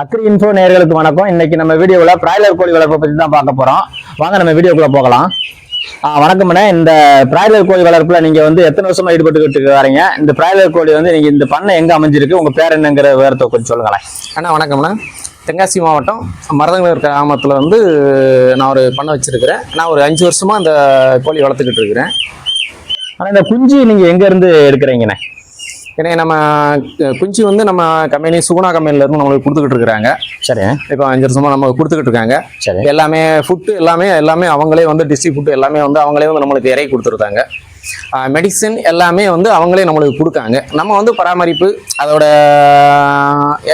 Agri info நேயர்களுக்கு வணக்கம். இன்னைக்கு நம்ம வீடியோவில் பிராய்லர் கோழி வளர்ப்பை பற்றி தான் பார்க்க போகிறோம் வாங்க நம்ம வீடியோக்குள்ளே போகலாம். ஆ வணக்கம்ண்ணே இந்த பிராய்லர் கோழி வளர்ப்பில் நீங்கள் வந்து எத்தனை வருஷமா ஈடுபட்டுக்கிட்டு வரீங்க இந்த பிராய்லர் கோழி வந்து நீங்கள் இந்த பண்ணை எங்கே அமைஞ்சிருக்கு? உங்கள் பேர் என்னங்கிற விவரத்தை கொஞ்சம் சொல்லுங்களேன். அண்ணா வணக்கம்ண்ணா தென்காசி மாவட்டம் மருதநகர் கிராமத்தில் வந்து நான் ஒரு பண்ணை வச்சிருக்கிறேன். நான் ஒரு அஞ்சு வருஷமா இந்த கோழி வளர்த்துக்கிட்டு இருக்கிறேன். ஆனால் இந்த குஞ்சு நீங்கள் எங்கேருந்து எடுக்கிறீங்கண்ணே? ஏன்னா நம்ம குஞ்சு வந்து நம்ம கம்பெனி சுகுணா கம்பெனில இருந்து நம்மளுக்கு கொடுத்துக்கிட்டு இருக்கிறாங்க. சரி. இப்போ அஞ்சு வருஷமா நம்ம கொடுத்துக்கிட்டு இருக்காங்க. சரி. எல்லாமே ஃபுட்டு எல்லாமே எல்லாமே அவங்களே வந்து டிஸ்ட்ரிபியூட் எல்லாமே வந்து அவங்களே வந்து நம்மளுக்கு இறக்கி கொடுத்துருக்காங்க. மெடிசன் எல்லாமே வந்து அவங்களே நம்மளுக்கு கொடுக்காங்க. நம்ம வந்து பராமரிப்பு அதோட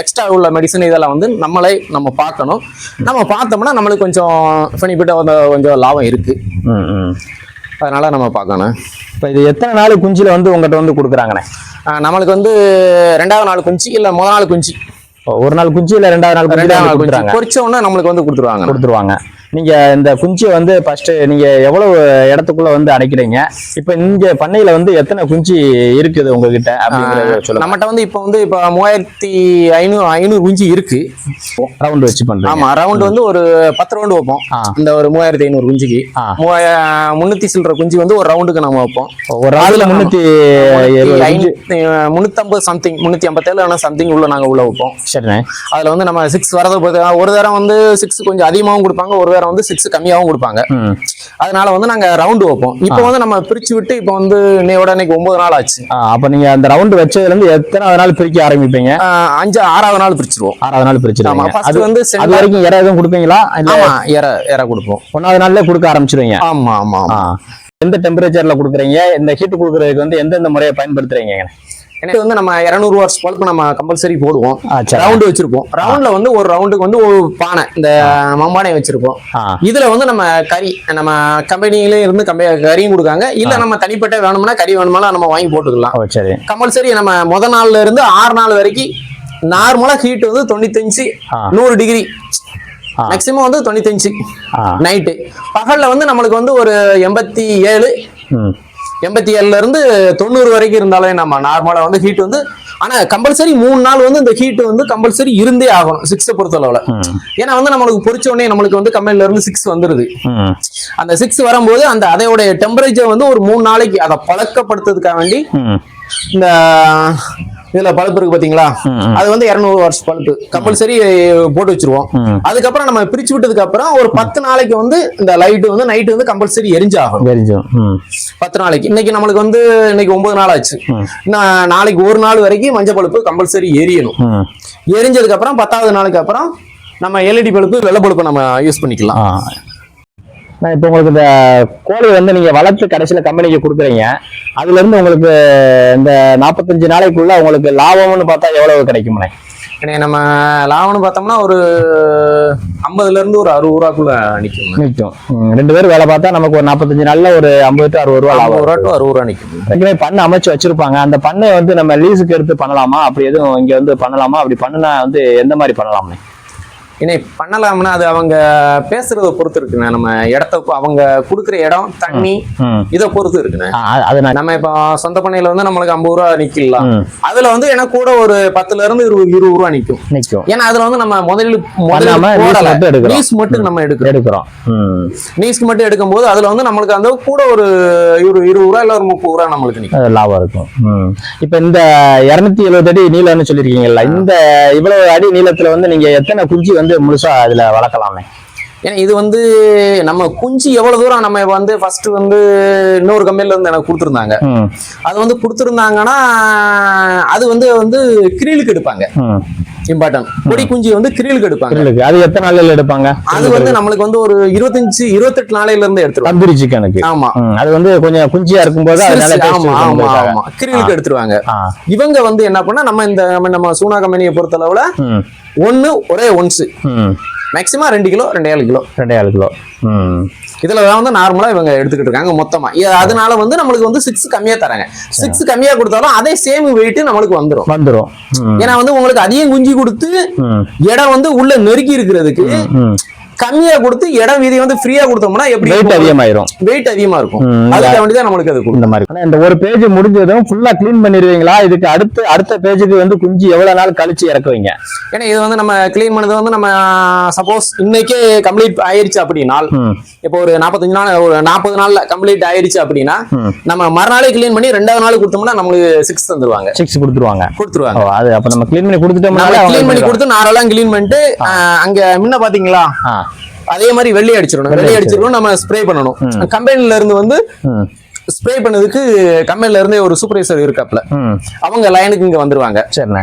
எக்ஸ்ட்ரா உள்ள மெடிசன் இதெல்லாம் வந்து நம்மளே நம்ம பார்க்கணும். நம்ம பார்த்தோம்னா நம்மளுக்கு கொஞ்சம் பெனிஃபிட்டாக வந்து கொஞ்சம் லாபம் இருக்குது அதனால நம்ம பார்க்கணும். இப்போ இது எத்தனை நாள் குஞ்சில் வந்து உங்கள்கிட்ட வந்து கொடுக்குறாங்கண்ணே? நம்மளுக்கு வந்து ரெண்டாவது நாள் குஞ்சு இல்லை முதல் நாள் குஞ்சு. ஒரு நாள் குஞ்சு இல்லை ரெண்டாவது நாள் ரெண்டாவது நாள் குஞ்சு. உடனே நம்மளுக்கு வந்து கொடுத்துருவாங்க கொடுத்துருவாங்க. நீங்க இந்த குஞ்சியை வந்து ஃபர்ஸ்ட் நீங்க எவ்வளவு இடத்துக்குள்ள வந்து அடைக்கிறீங்க? இப்ப இங்க பண்ணையில வந்து எத்தனை குஞ்சு இருக்குது உங்ககிட்ட அப்படிங்கறத சொல்லுங்க. நம்மகிட்ட வந்து இப்போ வந்து இப்போ மூவாயிரத்தி ஐநூறு ஐநூறு குஞ்சு இருக்கு. ரவுண்ட் வச்சு பண்றீங்க. ஆமா ரவுண்ட் வந்து ஒரு பத்து ரவுண்டு வைப்போம். இந்த ஒரு மூவாயிரத்தி ஐநூறு குஞ்சுக்கு. மூவாய சில்லற குஞ்சு வந்து ஒரு ரவுண்டுக்கு நம்ம வைப்போம். ஒரு ரவுண்ட்ல குஞ்சு. முன்னூத்தம்பது சம்திங் முன்னூத்தி ஐம்பத்தேழு ஆனால் சம்திங் உள்ள நாங்க உள்ள வைப்போம். சரிண்ணே. அதுல வந்து நம்ம சிக்ஸ் வரதை பொறுத்து ஒரு தரம் வந்து சிக்ஸ் கொஞ்சம் அதிகமாகவும் கொடுப்பாங்க ஒரு தரம் வந்து சிக்ஸ் கம்மியாகவும் கொடுப்பாங்க. அதனால வந்து நாங்க ரவுண்டு வைப்போம். இப்போ வந்து நம்ம பிரிச்சு விட்டு இப்போ வந்து இன்னையோட இன்னைக்கு ஒன்பது நாள் ஆச்சு. அப்ப நீங்க அந்த ரவுண்ட் வச்சதுல இருந்து எத்தனாவது நாள் பிரிக்க ஆரம்பிப்பீங்க? அஞ்சு ஆறாவது நாள் பிரிச்சிருவோம். ஆறாவது நாள் ஃபர்ஸ்ட் அது வந்து அது வரைக்கும் இற எதுவும் கொடுப்பீங்களா ஆமா இற இற கொடுப்போம். ஒன்னாவது நாள்ல கொடுக்க ஆரம்பிச்சிருவீங்க? ஆமா. ஆமா எந்த டெம்பரேச்சர்ல கொடுக்குறீங்க? இந்த ஹீட் கொடுக்குறதுக்கு வந்து எந்தெந்த முறையை பயன்படுத்துறீங்க? எனக்கு வந்து நம்ம இருநூறு வாட்ஸ் பல்ப் நம்ம கம்பல்சரி போடுவோம். ரவுண்டு வச்சிருப்போம். ரவுண்ட்ல வந்து ஒரு ரவுண்டுக்கு வந்து ஒரு பானை இந்த மம்பானை வச்சிருப்போம். இதுல வந்து நம்ம கறி நம்ம கம்பெனில இருந்து கறியும் கொடுக்காங்க. இல்ல நம்ம தனிப்பட்ட வேணும்னா கறி வேணுமானா நம்ம வாங்கி போட்டுக்கலாம். சரி. கம்பல்சரி நம்ம முத நாள்ல இருந்து ஆறு நாள் வரைக்கும் நார்மலா ஹீட் வந்து தொண்ணூத்தஞ்சு. நூறு டிகிரி. மேக்சிமம் வந்து தொண்ணூத்தஞ்சு நைட்டு பகல்ல வந்து நம்மளுக்கு வந்து ஒரு எண்பத்தி ஏழு. எண்பத்தி ஏழுல இருந்து தொண்ணூறு வரைக்கும் இருந்தாலே நம்ம நார்மலா வந்து ஹீட் வந்து ஆனா கம்பல்சரி மூணு நாள் வந்து இந்த ஹீட் வந்து கம்பல்சரி இருந்தே ஆகணும் சிக்ஸை பொறுத்தளவுல. ஏன்னா வந்து நம்மளுக்கு பொரிச்ச உடனே நம்மளுக்கு வந்து கம்பெனில இருந்து சிக்ஸ் வந்துருது. அந்த சிக்ஸ் வரும்போது அந்த அதோடைய டெம்பரேச்சர் வந்து ஒரு மூணு நாளைக்கு அதை பழக்கப்படுத்துறதுக்காக வேண்டி இந்த இதுல பல்ப் இருக்கு பாத்தீங்களா. அது வந்து இருநூறு வாட்ஸ் பல்ப் கம்பல்சரி போட்டு வச்சிருவோம். அதுக்கப்புறம் நம்ம பிரிச்சு விட்டதுக்கு அப்புறம் ஒரு பத்து நாளைக்கு வந்து இந்த லைட் வந்து நைட் வந்து கம்பல்சரி எரிஞ்சாகும் வெரிஜும் ம். பத்து நாளைக்கு. இன்னைக்கு நம்மளுக்கு வந்து இன்னைக்கு ஒன்பது நாள் ஆச்சு. நாளைக்கு ஒரு நாள் வரைக்கும் மஞ்சள் பழுப்பு கம்பல்சரி எரியணும். எரிஞ்சதுக்கு அப்புறம் பத்தாவது நாளுக்கு அப்புறம் நம்ம எல்இடி பழுப்பு வெள்ளை பழுப்பு நம்ம யூஸ் பண்ணிக்கலாம். நான் இப்போ உங்களுக்கு இந்த கோழி வந்து நீங்க வளர்த்து கடைசியில கம்பெனிக்கு கொடுக்குறீங்க. அதுல இருந்து உங்களுக்கு இந்த நாற்பத்தஞ்சு நாளைக்குள்ள உங்களுக்கு லாபம்னு பார்த்தா எவ்வளவு கிடைக்கும்ண்ணே ஏன்னா நம்ம லாபம்னு பார்த்தோம்னா ஒரு ஐம்பதுல இருந்து ஒரு அறுபது ரூபாக்குள்ள நிற்கும் நிற்கும் ரெண்டு பேரும் வேலை பார்த்தா நமக்கு ஒரு நாற்பத்தஞ்சு நாள்ல ஒரு ஐம்பது to அறுபது ரூபா லாபம் ரூபா டு அறுபது ரூபா நிற்கும் ஏற்கனவே பண்ணை அமைச்சு வச்சிருப்பாங்க. அந்த பண்ணை வந்து நம்ம லீஸுக்கு எடுத்து பண்ணலாமா? அப்படி எதுவும் இங்க வந்து பண்ணலாமா? அப்படி பண்ணுனா வந்து எந்த மாதிரி பண்ணலாம்னே? ஏன்னா பண்ணலாம்னா அது அவங்க பேசுறத பொறுத்து இருக்குண்ணே. நம்ம இடத்த அவங்க கொடுக்குற இடம் தண்ணி இதை பொறுத்து இருக்குண்ணே. அது- நம்ம இப்போ சொந்த பண்ணையில வந்து நம்மளுக்கு ஐம்பது ரூபா நிக்கலாம் அதுல வந்து எனக்கு கூட ஒரு பத்துல இருந்து இருபது இருபது ரூபா நிற்கும் நிற்கும் ஏன்னா அதுல வந்து நம்ம முதலில் முதலில் மட்டும் நம்ம எடுக்கிறோம். எடுக்கிறோம். நீஸ்க்கு மட்டும் எடுக்கும்போது அதுல வந்து நம்மளுக்கு அந்த கூட ஒரு இரு இருபது ரூபா இல்ல ஒரு முப்பது ரூபா நம்மளுக்கு நிக்கும். லாபம் இருக்கும். இப்ப இந்த இருநூத்தி எழுபது அடி நீளம்னு சொல்லிருக்கீங்கல்ல இந்த இவ்வளவு அடி நீளத்துல வந்து நீங்க எத்தனை குஞ்சு வந்து முழுசா அதுல வளர்க்கலாமே. ஏன்னா இது வந்து நம்ம குஞ்சு எவ்வளவு தூரம் நம்ம வந்து ஃபர்ஸ்ட் வந்து இன்னொரு கம்பெனில இருந்து எனக்கு கொடுத்துருந்தாங்க. அது வந்து கொடுத்துருந்தாங்கன்னா அது வந்து வந்து கிரீலுக்கு எடுப்பாங்க. இம்பார்ட்டன்ட் பொடி குஞ்சு வந்து கிரீலுக்கு எடுப்பாங்க. அது எத்தனை நாள்ல எடுப்பாங்க? அது வந்து நம்மளுக்கு வந்து ஒரு இருபத்தஞ்சு இருபத்தெட்டு நாளையில இருந்து எடுத்துருவாங்க தந்தூரி சிக்கனுக்கு ஆமா. அது வந்து கொஞ்சம் குஞ்சியா இருக்கும்போது ஆமா ஆமா. ஆமா. கிரீலுக்கு எடுத்துருவாங்க இவங்க வந்து என்ன பண்ணா நம்ம இந்த நம்ம- சூனா கம்பெனியை பொறுத்தளவுல ம், ஒன்னு ஒரே ஒன்ஸ். ம். மேக்ஸிமம் ரெண்டு கிலோ ரெண்டு ஏழு கிலோ. ரெண்டே ஏழு கிலோ இதுல தான் வந்து நார்மலா இவங்க எடுத்துக்கிட்டு இருக்காங்க மொத்தமா. அதனால வந்து நம்மளுக்கு வந்து சிக்ஸ் கம்மியா தராங்க. சிக்ஸ் கம்மியா கொடுத்தாலும் அதே சேம் வெயிட் நம்மளுக்கு வந்துரும். வந்துரும். ம், ஏன்னா வந்து உங்களுக்கு அதிகம் குஞ்சு கொடுத்து இடம் வந்து உள்ள நெருக்கி இருக்கிறதுக்கு. கம்மியா கொடுத்து இடம் வீதி வந்து ஃப்ரீயா கொடுத்தோம்னா எப்படி வெயிட் அதிகமாயிரும். வெயிட் அதிகமா இருக்கும். ம், அதுக்காக வேண்டி தான் நம்மளுக்கு அது இந்த மாதிரி. இந்த ஒரு பேஜ் முடிஞ்சதும் ஃபுல்லா க்ளீன் பண்ணிடுவீங்களா? இதுக்கு அடுத்து அடுத்த பேஜுக்கு வந்து குஞ்சு எவ்வளவு நாள் கழிச்சு இறக்குவீங்க? ஏன்னா இது வந்து நம்ம க்ளீன் பண்ணது வந்து நம்ம சப்போஸ் இன்னைக்கே கம்ப்ளீட் ஆயிருச்சு அப்படின்னா இப்போ ஒரு நாற்பத்தஞ்சு நாள் ஒரு நாற்பது நாள்ல கம்ப்ளீட் ஆயிருச்சு அப்படின்னா. நம்ம மறுநாளே க்ளீன் பண்ணி ரெண்டாவது நாள் கொடுத்தோம்னா நம்மளுக்கு சிக்ஸ் தந்துருவாங்க. சிக்ஸ் கொடுத்துருவாங்க. கொடுத்துருவாங்க. அது அப்ப நம்ம க்ளீன் பண்ணி அவங்க க்ளீன் பண்ணி. கொடுத்து நாரெல்லாம் க்ளீன் பண்ணிட்டு அங்க முன்ன பாத்தீங்களா? அதே மாதிரி வெள்ளி அடிச்சிடணும். வெள்ளை அடிச்சிடணும். நம்ம ஸ்ப்ரே பண்ணணும். கம்பெனில இருந்து வந்து ஸ்ப்ரே பண்ணதுக்கு கம்பெனில இருந்தே ஒரு சூப்பர்வைசர் இருக்காப்ல. அவங்க லைனுக்கு இங்க வந்துருவாங்க. சரிண்ணே.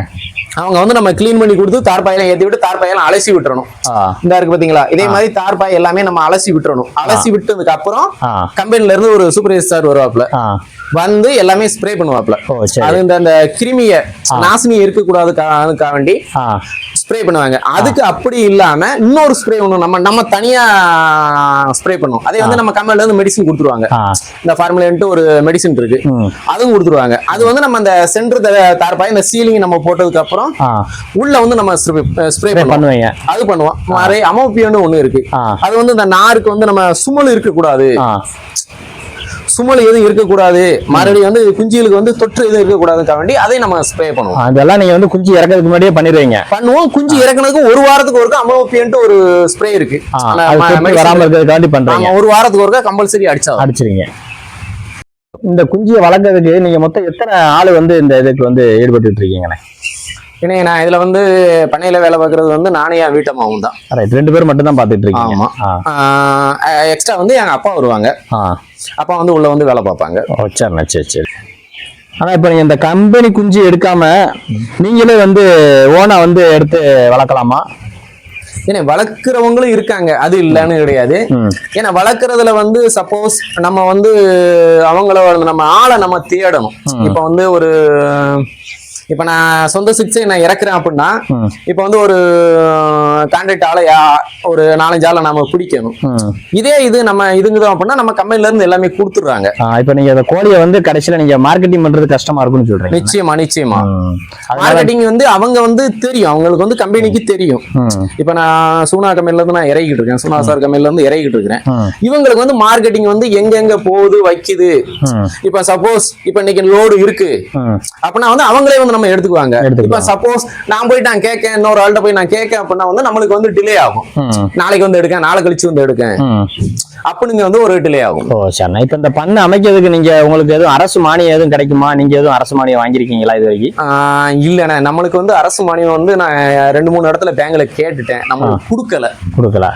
அவங்க வந்து நம்ம க்ளீன் பண்ணி கொடுத்து தார்பாயெல்லாம் ஏத்தி விட்டு தார்பாயெல்லாம் அலசி விட்டுறணும். இந்த இருக்கு பாத்தீங்களா? இதே மாதிரி தார்பாய் எல்லாமே நம்ம அலசி விட்டுறணும். அலசி விட்டதுக்கு அப்புறம் கம்பெனில இருந்து ஒரு சூப்பர்வைசர் வருவாப்ல. வந்து எல்லாமே ஸ்ப்ரே பண்ணுவாப்ல அது இந்த கிருமிய நாசினி இருக்கக்கூடாதுக்காக வேண்டி ஆ, ஸ்ப்ரே பண்ணுவாங்க. அதுக்கு அப்படி இல்லாம இன்னொரு ஸ்ப்ரே ஒண்ணு நம்ம நம்ம தனியா ஸ்ப்ரே பண்ணுவோம். அதே வந்து நம்ம கம்பெனில இருந்து மெடிசின் கொடுத்துருவாங்க. இந்த ஃபார்முலேன்ட்டு ஒரு மெடிசின் இருக்கு. அதுவும் கொடுத்துருவாங்க. அது வந்து நம்ம அந்த சென்டர் தார்பாய் இந்த சீலிங் நம்ம போட்டதுக்கு அப்புறம். உள்ள வந்து நம்ம ஸ்ப்ரே பண்ணுவீங்க. அது பண்ணுவோம். மாதிரி அமோபியன்னு ஒண்ணு இருக்கு. அது வந்து இந்த நாருக்கு வந்து நம்ம சுமல் இருக்கக்கூடாது. ஆ, சுமல் எதுவும் இருக்கக்கூடாது. மறுபடியும் வந்து குஞ்சுகளுக்கு வந்து தொற்று எதுவும் இருக்கக்கூடாதுக்காக வேண்டி அதை நம்ம ஸ்ப்ரே பண்ணுவோம். அதெல்லாம் நீங்க வந்து குஞ்சு இறக்கிறதுக்கு முன்னாடியே பண்ணிடுவீங்க. பண்ணுவோம். குஞ்சு இறக்குனதுக்கு ஒரு வாரத்துக்கு ஒருக்கா அமோபியன்ட்டு ஒரு ஸ்ப்ரே இருக்கு. வராம இருக்கிறதுக்காண்டி பண்றீங்க. ஒரு வாரத்துக்கு ஒருக்கா கம்பல்சரி அடிச்சா அடிச்சிருங்க. இந்த குஞ்சியை வளர்க்கறதுக்கு நீங்க மொத்தம் எத்தனை ஆளு வந்து இந்த இதுக்கு வந்து ஈடுபட்டு இருக்கீங்கண்ணே? ஏன்னா நான் இதுல வந்து பண்ணையில வேலை பார்க்கறது வந்து நானே என் வீட்டம்மாவும் தான். ரைட் ரெண்டு பேரும் மட்டும் தான் பாத்துட்டு இருக்கீங்க. ஆமா. ஆ, எக்ஸ்ட்ரா வந்து எங்க அப்பா வருவாங்க. அப்பா வந்து உள்ள வந்து வேலை பார்ப்பாங்க. ஓ சரிண்ணே சரி சரி. ஆனா இப்ப நீங்க இந்த கம்பெனி குஞ்சு எடுக்காம நீங்களே வந்து ஓனா வந்து எடுத்து வளர்க்கலாமா? ஏன்னா வளர்க்குறவங்களும் இருக்காங்க. அது இல்லைன்னு கிடையாது. ஏன்னா வளர்க்குறதுல வந்து சப்போஸ் நம்ம வந்து அவங்கள வந்து நம்ம ஆளை நம்ம தேடணும். இப்போ வந்து ஒரு இப்போ நான் சொந்த சிக்ஸை நான் இறக்குறேன் அப்படின்னா இப்போ வந்து ஒரு கான்ட்ராக்ட் ஆளை யா- ஒரு நாலஞ்சு ஆளை நம்ம பிடிக்கணும். இதே இது நம்ம இதுங்குதோம் அப்படின்னா நம்ம கம்பெனில இருந்து எல்லாமே கொடுத்துடுறாங்க. இப்ப நீங்க இந்த கோழியை வந்து கடைசியில நீங்க மார்க்கெட்டிங் பண்றது கஷ்டமா இருக்கும்னு சொல்றீங்க. நிச்சயமா நிச்சயமா. மார்க்கெட்டிங் வந்து அவங்க வந்து தெரியும். அவங்களுக்கு வந்து கம்பெனிக்கு தெரியும். இப்போ நான் சூனா கம்பெனில இருந்து நான் இறக்கிட்டு இருக்கேன். சூனா சார் கம்பெனில இருந்து இறக்கிட்டு இருக்கிறேன் இவங்களுக்கு வந்து மார்க்கெட்டிங் வந்து எங்கெங்க போகுது வைக்குது. இப்ப சப்போஸ் இப்ப இன்னைக்கு லோடு இருக்கு. அப்படின்னா வந்து அவங்களே வந்து நம்ம எடுத்துக்குவாங்க. இப்ப சப்போஸ் நான் போயிட்டு நான் கேட்கேன் இன்னொரு ஆள்கிட்ட போய் நான் கேட்கேன் அப்படின்னா வந்து நம்மளுக்கு வந்து டிலே ஆகும். நாளைக்கு வந்து எடுக்கேன் நாளை கழிச்சு வந்து எடுக்கேன். ம். அப்படிங்க வந்து ஒரு டிலே ஆகும். ஓ சரிண்ணா இப்ப இந்த பண்ணை அமைக்கிறதுக்கு நீங்க உங்களுக்கு எதுவும் அரசு மானியம் எதுவும் கிடைக்குமா? நீங்க எதுவும் அரசு மானியம் வாங்கியிருக்கீங்களா இது வரைக்கும்? இல்லண்ணே. நம்மளுக்கு வந்து அரசு மானியம் வந்து நான் ரெண்டு மூணு இடத்துல பேங்க்ல கேட்டுட்டேன். நம்மளுக்கு கொடுக்கல. கொடுக்கல.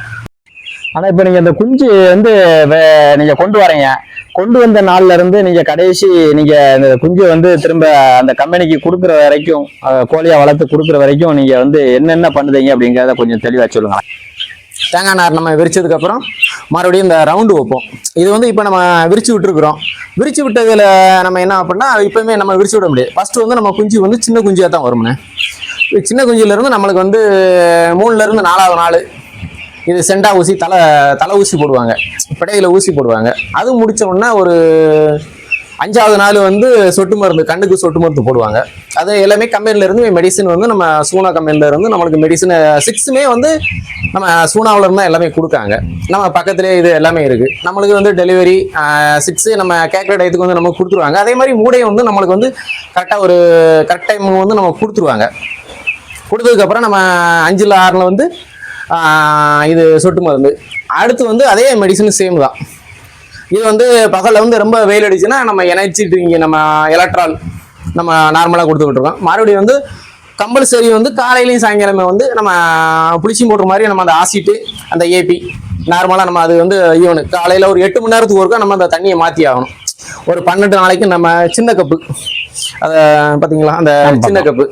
ஆனால் இப்போ நீங்கள் இந்த குஞ்சு வந்து வே- கொண்டு வரீங்க. கொண்டு வந்த நாள்ல இருந்து நீங்கள் கடைசி நீங்கள் இந்த குஞ்சு வந்து திரும்ப அந்த கம்பெனிக்கு கொடுக்குற வரைக்கும் கோழியாக வளர்த்து கொடுக்குற வரைக்கும் நீங்கள் வந்து என்னென்ன பண்ணுதீங்க அப்படிங்கிறத கொஞ்சம் தெளிவாக சொல்லுங்கள் தேங்காய் நார் நம்ம விரிச்சதுக்கப்புறம் மறுபடியும் இந்த ரவுண்டு வைப்போம். இது வந்து இப்போ நம்ம விரிச்சு விட்டுருக்குறோம். விரிச்சு விட்டதில் நம்ம என்ன அப்படின்னா இப்பவுமே நம்ம விரிச்சு விட முடியாது. ஃபஸ்ட்டு வந்து நம்ம குஞ்சு வந்து சின்ன குஞ்சியாக தான் வரும்னே. சின்ன குஞ்சிலேருந்து நம்மளுக்கு வந்து மூணுலேருந்து நாலாவது நாள் இது செண்டா ஊசி தலை தலை ஊசி போடுவாங்க. பிடையில் ஊசி போடுவாங்க. அது முடிச்சோடனே ஒரு அஞ்சாவது நாள் வந்து சொட்டு மருந்து கண்ணுக்கு சொட்டு மருந்து போடுவாங்க. அது எல்லாமே கம்பெனில இருந்து மெடிசன் வந்து நம்ம சூனா கம்பெனில இருந்து நம்மளுக்கு மெடிசன் சிக்ஸுமே வந்து நம்ம சூனாவில் இருந்தால் தான் எல்லாமே கொடுக்காங்க. நம்ம பக்கத்துலேயே இது எல்லாமே இருக்குது நம்மளுக்கு வந்து டெலிவரி சிக்ஸு நம்ம கேட்குற டயத்துக்கு வந்து நமக்கு கொடுத்துருவாங்க. அதே மாதிரி மூடையும் வந்து நம்மளுக்கு வந்து கரெக்டாக ஒரு கரெக்ட் டைம் வந்து நம்ம கொடுத்துருவாங்க. கொடுத்ததுக்கப்புறம் நம்ம அஞ்சில் ஆறில் வந்து இது சொட்டு மருந்து. அடுத்து வந்து அதே மெடிசன் சேம் தான். இது வந்து பகலில் வந்து ரொம்ப வெயில் அடிச்சுன்னா நம்ம எனர்ஜி ட்ரிங்க் நம்ம எலக்ட்ரால் நம்ம நார்மலாக கொடுத்துக்கிட்டு இருக்கோம். மறுபடியும் வந்து கம்பல்சரி வந்து காலையிலையும் சாயங்காலமே வந்து நம்ம புளிச்சி போடுற மாதிரி நம்ம அந்த ஆசிட்டு அந்த ஏபி நார்மலாக நம்ம அது வந்து ஈவனு. காலையில் ஒரு எட்டு மணி நேரத்துக்கு ஒருக்கா நம்ம அந்த தண்ணியை மாற்றி ஆகணும். ஒரு பன்னெண்டு நாளைக்கு நம்ம சின்ன கப்பு. அதை பார்த்தீங்களா அந்த சின்ன கப்பு.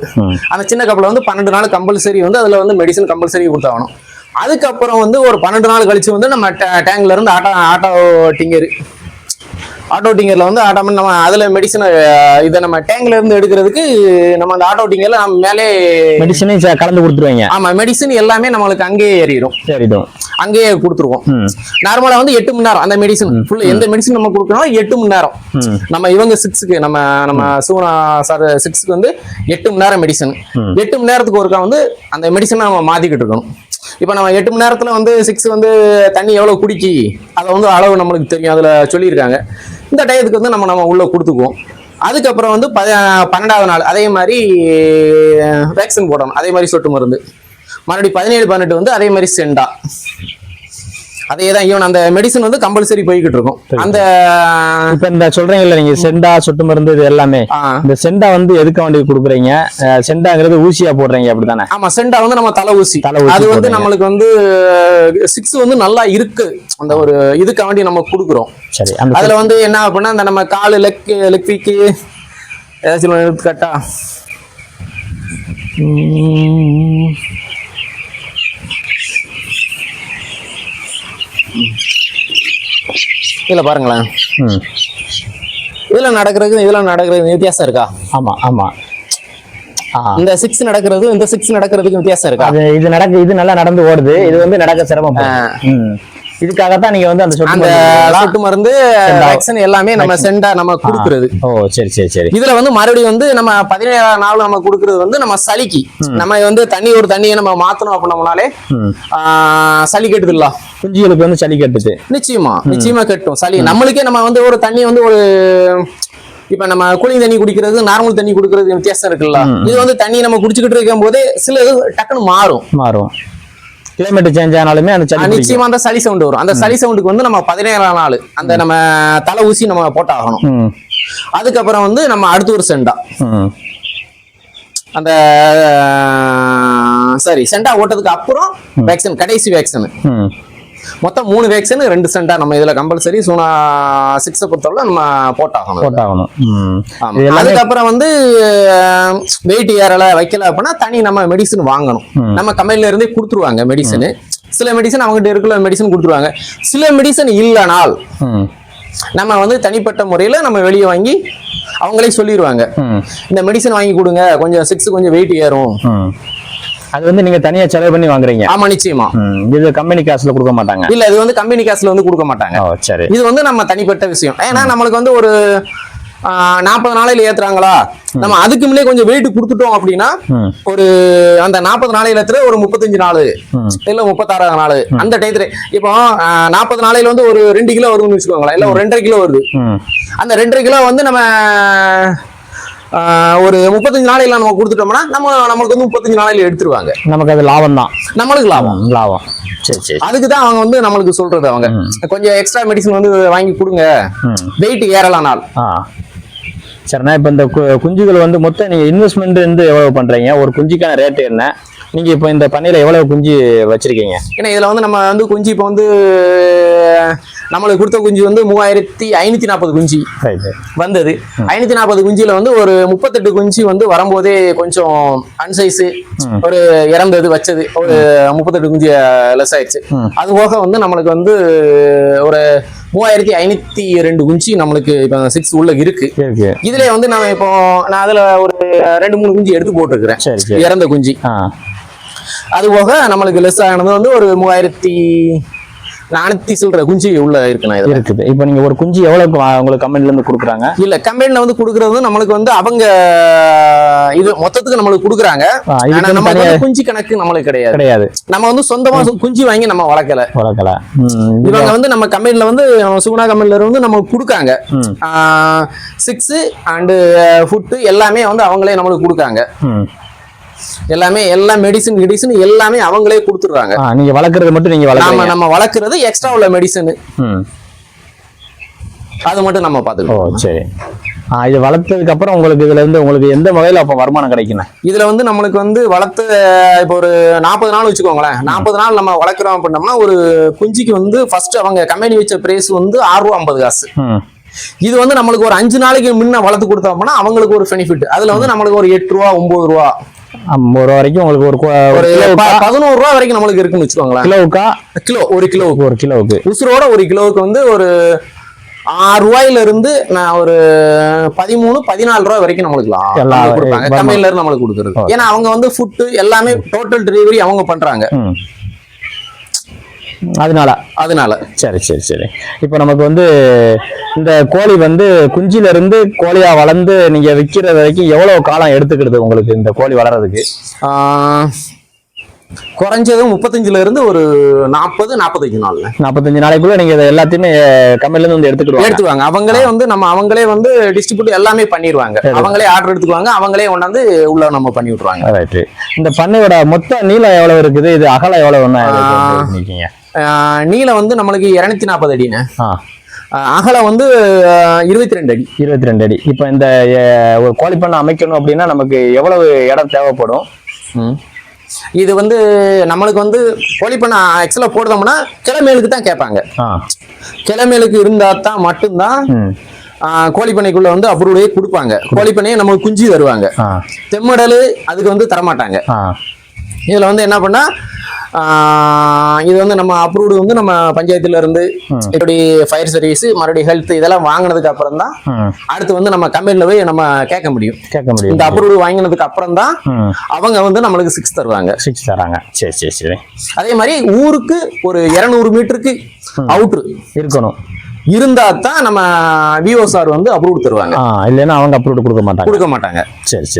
அந்த சின்ன கப்பில் வந்து பன்னெண்டு நாள் கம்பல்சரி வந்து அதில் வந்து மெடிசன் கம்பல்சரி கொடுத்தாகணும். அதுக்கப்புறம் வந்து ஒரு பன்னெண்டு நாள் கழிச்சு வந்து நம்ம டேங்க்ல இருந்து ஆட்டோ ஆட்டோ டிங்கர். ஆட்டோ டிங்கர்ல வந்து ஆட்டோமேட் நம்ம அதுல மெடிசன் இதை நம்ம டேங்க்ல இருந்து எடுக்கிறதுக்கு நம்ம அந்த ஆட்டோ டிங்கர்ல நம்ம மேலே மெடிசனையும் சே- கலந்து கொடுத்துருவீங்க. ஆமா மெடிசன் எல்லாமே நம்மளுக்கு அங்கேயே ஏறிடும். சரிடும் அங்கேயே கொடுத்துருவோம். நார்மலா வந்து எட்டு மணி நேரம் அந்த மெடிசன் ஃபுல் எந்த மெடிசன் நம்ம கொடுக்கணும் எட்டு மணி நேரம். நம்ம இவங்க சிக்ஸுக்கு நம்ம நம்ம சூனா சார் சிக்ஸ்க்கு வந்து எட்டு மணி நேரம் மெடிசன். எட்டு மணி நேரத்துக்கு ஒருக்கா வந்து அந்த மெடிசனை நம்ம மாத்திக்கிட்டு இருக்கணும். இப்போ நம்ம எட்டு மணி நேரத்தில் வந்து சிக்ஸ் வந்து தண்ணி எவ்வளோ குடிக்கி அதை வந்து அளவு நம்மளுக்கு தெரியும் அதில் சொல்லியிருக்காங்க. இந்த டயத்துக்கு வந்து நம்ம நம்ம உள்ளே கொடுத்துக்குவோம். அதுக்கப்புறம் வந்து ப பன்னெண்டாவது நாள் அதே மாதிரி வேக்சின் போடணும். அதே மாதிரி சொட்டு மருந்து. மறுபடியும் பதினேழு பதினெட்டு வந்து அதே மாதிரி செண்டா. அதே தான் ஈவன் அந்த மெடிசன் வந்து கம்பல்சரி போய்கிட்டு இருக்கும். அந்த இப்ப இந்த சொல்றீங்கல்ல நீங்க செண்டா சொட்டு மருந்து இது எல்லாமே. இந்த செண்டா வந்து எதுக்கு வேண்டி கொடுக்குறீங்க? செண்டாங்கிறது ஊசியா போடுறீங்க அப்படித்தானே ஆமா செண்டா வந்து நம்ம தலை ஊசி. அது வந்து. நம்மளுக்கு வந்து சிக்ஸ் வந்து நல்லா இருக்கு. அந்த ஒரு இதுக்கு வேண்டி நம்ம கொடுக்குறோம். சரி அதுல வந்து என்ன அப்படின்னா அந்த நம்ம காலு லெக் லெக் வீக்கு ஏதாச்சும் ஒண்ணு எடுத்துக்காட்டா உம், இதுல பாருங்களேன். ம், இதுல நடக்கிறது இதுல நடக்கிறது வித்தியாசம் இருக்கா? ஆமா ஆமா. ஆ, இந்த சிக்ஸ் நடக்கிறது இந்த சிக்ஸ் நடக்கிறதுக்கு வித்தியாசம் இருக்கா? இது நடக்க இது நல்லா நடந்து ஓடுது. இது வந்து நடக்க சிரமம் இதுக்காகத்தான் நீங்க வந்து அந்த சொட்டு சொட்டு மருந்து. வேக்சின் எல்லாமே நம்ம செண்டா நம்ம கொடுக்கறது. ஓ சரி சரி சரி. இதுல வந்து மறுபடியும் வந்து நம்ம பதினேழாம் நாள் நம்ம கொடுக்கறது வந்து நம்ம சளிக்கு. நம்ம வந்து தண்ணி ஒரு தண்ணியை நம்ம மாத்தணும் அப்படின்னோம்னாலே சளி கெட்டுதுல்ல? குஞ்சுகளுக்கு வந்து சளி கட்டுது. நிச்சயமா நிச்சயமா கட்டும் சளி. நம்மளுக்கே நம்ம வந்து ஒரு தண்ணி வந்து ஒரு இப்ப நம்ம கூலிங் தண்ணி குடிக்கிறது நார்மல் தண்ணி குடிக்கிறது வித்தியாசம் இருக்குல்ல. இது வந்து தண்ணி நம்ம குடிச்சுக்கிட்டு இருக்கும் போதே சில டக்குன்னு மாறும். மாறும். கிளைமேட் சேஞ்ச் ஆனாலுமே அந்த சளி. நிச்சயமா அந்த சளி சவுண்ட் வரும். அந்த சளி சவுண்டுக்கு வந்து நம்ம பதினேழாம் நாள் அந்த நம்ம தலை ஊசி நம்ம போட்டாகணும். அதுக்கப்புறம் வந்து நம்ம அடுத்து ஒரு செண்டா. அந்த சரி செண்டா ஓட்டதுக்கு அப்புறம் வேக்சின் கடைசி வேக்சின் மொத்தம் மூணு வேக்சின் ரெண்டு செண்டா நம்ம இதுல கம்பல்சரி சூனா சிக்ஸை பொறுத்தவரை நம்ம போட்டாகணும். போட்டாகணும். அதுக்கப்புறம் வந்து வெயிட் ஏறல வைக்கல அப்படின்னா தனி நம்ம மெடிசன் வாங்கணும். நம்ம கம்பெனில இருந்தே கொடுத்துருவாங்க மெடிசன் சில மெடிசன் அவங்ககிட்ட இருக்கிற மெடிசன் கொடுத்துருவாங்க. சில மெடிசன் இல்லைனால் நம்ம வந்து தனிப்பட்ட முறையில நம்ம வெளியே வாங்கி அவங்களே சொல்லிடுவாங்க இந்த மெடிசன் வாங்கி கொடுங்க கொஞ்சம் சிக்ஸ் கொஞ்சம் வெயிட் ஏறும். அது வந்து நீங்க தனியா செலவு பண்ணி வாங்குறீங்க. ஆமா நிச்சயமா. இது கம்பெனி காசுல கொடுக்க மாட்டாங்க. இல்ல இது வந்து கம்பெனி காசுல வந்து கொடுக்க மாட்டாங்க. சரி. இது வந்து நம்ம தனிப்பட்ட விஷயம். ஏன்னா நம்மளுக்கு வந்து ஒரு நாற்பது நாளையில ஏத்துறாங்களா? நம்ம அதுக்கு முன்னே கொஞ்சம் வெயிட் கொடுத்துட்டோம் அப்படின்னா ஒரு அந்த நாற்பது நாளையில ஏத்துல ஒரு முப்பத்தஞ்சு நாள். இல்ல முப்பத்தாறாவது நாள். அந்த டயத்துல இப்போ நாற்பது நாளையில வந்து ஒரு ரெண்டு கிலோ வருதுன்னு வச்சுக்கோங்களேன். இல்ல ஒரு ரெண்டரை கிலோ வருது. அந்த ரெண்டரை கிலோ வந்து நம்ம ஒரு முப்பத்தஞ்சு நாளையில நம்ம கொடுத்துட்டோம்னா நம்ம நம்மளுக்கு வந்து முப்பத்தஞ்சு நாளையில எடுத்துருவாங்க. நமக்கு அது லாபம் தான் நம்மளுக்கு லாபம். லாபம். சரி சரி அதுக்கு தான் அவங்க வந்து நம்மளுக்கு சொல்றது அவங்க. கொஞ்சம் எக்ஸ்ட்ரா மெடிசன் வந்து வாங்கி கொடுங்க. வெயிட் ஏறலாம் நாள் சரிண்ணா இப்போ இந்த குஞ்சுகள் வந்து மொத்தம் நீங்க இன்வெஸ்ட்மெண்ட் வந்து எவ்வளவு பண்றீங்க? ஒரு குஞ்சுக்கான ரேட் என்ன? நீங்க இப்போ இந்த பண்ணையில எவ்வளவு குஞ்சு வச்சிருக்கீங்க? ஏன்னா இதுல வந்து நம்ம வந்து குஞ்சு இப்போ வந்து நம்மளுக்கு கொடுத்த குஞ்சு வந்து மூவாயிரத்தி ஐநூத்தி நாற்பது குஞ்சு வந்தது. ஐநூத்தி நாற்பது குஞ்சுல வந்து ஒரு முப்பத்தெட்டு குஞ்சு வந்து வரும்போதே கொஞ்சம் அன்சைஸ் ம். ஒரு இறந்தது வச்சது. ஒரு முப்பத்தெட்டு குஞ்சு லெஸ் ஆயிடுச்சு. ம். அது போக வந்து நம்மளுக்கு வந்து ஒரு மூவாயிரத்தி ஐநூத்தி ரெண்டு குஞ்சு நம்மளுக்கு இப்போ சிக்ஸ் உள்ள இருக்கு. இதுல வந்து நம்ம இப்போ நான் அதுல ஒரு ரெண்டு மூணு குஞ்சு எடுத்து போட்டிருக்கிறேன். இறந்த குஞ்சு. அது போக நம்மளுக்கு லெஸ் ஆனது வந்து ஒரு மூவாயிரத்தி நானூத்தி சில்லற குஞ்சு உள்ள இருக்குண்ணா இது இருக்குது. இப்போ நீங்க ஒரு குஞ்சு எவ்வளவுக்கு வா- உங்களுக்கு கம்பெனில இருந்து கொடுக்குறாங்க? இல்ல கம்பெனில வந்து குடுக்கறது நம்மளுக்கு வந்து அவங்க இது மொத்தத்துக்கு நம்மளுக்கு குடுக்குறாங்க. ஆனா நமக்கு வந்து குஞ்சு கணக்கு நம்மளுக்கு கிடையாது. கிடையாது. நம்ம வந்து சொந்தமா குஞ்சு வாங்கி நம்ம வளர்க்கல. வளர்க்கல. இவங்க வந்து நம்ம கம்பெனில வந்து சுகுணா கம்பெனில இருந்து நம்ம கொடுக்காங்க சிக்ஸ் அண்டு ஃபுட்டு எல்லாமே வந்து அவங்களே நம்மளுக்கு கொடுக்காங்க எல்லாமே எல்லா மெடிசன் மெடிசன் எல்லாமே அவங்களே கொடுத்துடுறாங்க. நீங்க வளர்க்கறது மட்டும் நீங்க நாம வளர்க்குறீங்க நம்ம வளர்க்கறது எக்ஸ்ட்ரா உள்ள மெடிசன் அது மட்டும் நம்ம ஓ பாத்துக்கணும் சரி இது வளர்த்ததுக்கு அப்புறம் உங்களுக்கு இதுல இருந்து உங்களுக்கு எந்த வகையில அப்ப வருமானம் கிடைக்கணும் இதுல வந்து நம்மளுக்கு வந்து வளர்த்து இப்போ ஒரு நாற்பது நாள் வச்சுக்கோங்களேன். நாற்பது நாள் நம்ம வளர்க்குறோம் அப்படின்னோம்னா ஒரு குஞ்சுக்கு வந்து ஃபர்ஸ்ட் அவங்க கம்பெனி வச்ச பிரைஸ் வந்து ஆறு ரூபா ஐம்பது காசு. இது வந்து நம்மளுக்கு ஒரு அஞ்சு நாளைக்கு முன்ன வளர்த்து கொடுத்தோம்னா அவங்களுக்கு ஒரு பெனிஃபிட் அதுல வந்து நம்மளுக்கு ஒரு எட்டு ரூபா ஒன்பது ரூபா. ஐம்பது ரூபா வரைக்கும் உங்களுக்கு ஒரு பதினோரு ரூபா வரைக்கும் நம்மளுக்கு இருக்குன்னு வச்சுக்கோங்களேன். கிலோவுக்கா? கிலோ ஒரு கிலோவுக்கு. ஒரு கிலோவுக்கு. உசுரோட ஒரு கிலோவுக்கு வந்து ஒரு ஆறு ரூபாயில இருந்து நான் ஒரு பதிமூணு பதினாலு ரூபாய் வரைக்கும் நம்மளுக்கு கொடுப்பாங்க. கம்பெனில இருந்து நம்மளுக்கு கொடுக்குறது. ஏன்னா அவங்க வந்து ஃபுட்டு எல்லாமே டோட்டல் டெலிவரி அவங்க பண்றாங்க. அதனால. அதனால. சரி சரி சரி. இப்போ நமக்கு வந்து இந்த கோழி வந்து குஞ்சில இருந்து கோழியா வளர்ந்து நீங்க விற்கிறது வரைக்கும் எவ்வளவு காலம் எடுத்துக்கிடுது உங்களுக்கு இந்த கோழி வளர்றதுக்கு? ஆஹ், குறைஞ்சது முப்பத்தஞ்சுல இருந்து ஒரு நாற்பது நாற்பத்தஞ்சு நாள்ல. நாற்பத்தஞ்சு நாளைக்குள்ள நீங்க இதை எல்லாத்தையுமே கம்பெனில இருந்து வந்து எடுத்துக்கிடுவாங்க. எடுத்துவாங்க அவங்களே வந்து நம்ம அவங்களே வந்து டிஸ்ட்ரிபியூட் எல்லாமே பண்ணிடுவாங்க. அவங்களே ஆர்டர் எடுத்துக்குவாங்க. அவங்களே கொண்டாந்து உள்ள நம்ம பண்ணி விட்டுருவாங்க. ரைட்டு இந்த பண்ணையோட மொத்த நீளம் எவ்வளவு இருக்குது? இது அகலம் எவ்வளவு ஆ. நீளம் வந்து நம்மளுக்கு இருநூத்தி நாற்பது ஆஹ் அகலம் வந்து இருபத்தி ரெண்டு அடி. இருபத்தி ரெண்டு அடி. இப்போ இந்த ஒரு கோழி பண்ணை அமைக்கணும் அப்படின்னா நமக்கு எவ்வளவு இடம் தேவைப்படும்? இது வந்து நம்மளுக்கு வந்து கோழி பண்ண ஆக்சுவலாக போடுதோம்னா கிளமேலுக்கு தான் கேட்பாங்க. கிளமேலுக்கு இருந்தா தான் மட்டும்தான் ம். ஆஹ் கோழி பண்ணைக்குள்ள வந்து அப்ரூவ்டே கொடுப்பாங்க. கோழி பண்ணையை நமக்கு குஞ்சு தருவாங்க. தெம்மடல் அதுக்கு வந்து தரமாட்டாங்க. இதுல வந்து என்ன பண்ணா ஆஹ் இது வந்து நம்ம அப்ரூவ்டு வந்து நம்ம பஞ்சாயத்துல இருந்து இப்படி ஃபயர் சர்வீஸ் மறுபடியும் ஹெல்த் இதெல்லாம் வாங்கினதுக்கு அப்புறம் தான் அடுத்து வந்து நம்ம கம்பெனில போய் நம்ம கேட்க முடியும். கேட்க முடியும். இந்த அப்ரூவ்டு வாங்கினதுக்கு அப்புறம் தான் அவங்க வந்து நம்மளுக்கு சிக்ஸ் தருவாங்க. சிக்ஸ் தராங்க. சரி சரி சரி. அதே மாதிரி ஊருக்கு ஒரு இருநூறு மீட்டருக்கு அவுட்ரு இருக்கணும். இருந்தா தான் நம்ம விஓ சார் வந்து அப்ரூவ் தருவாங்க. இல்லைன்னா அவங்க அப்ரூவ் கொடுக்க மாட்டாங்க. கொடுக்க மாட்டாங்க. சரி சரி.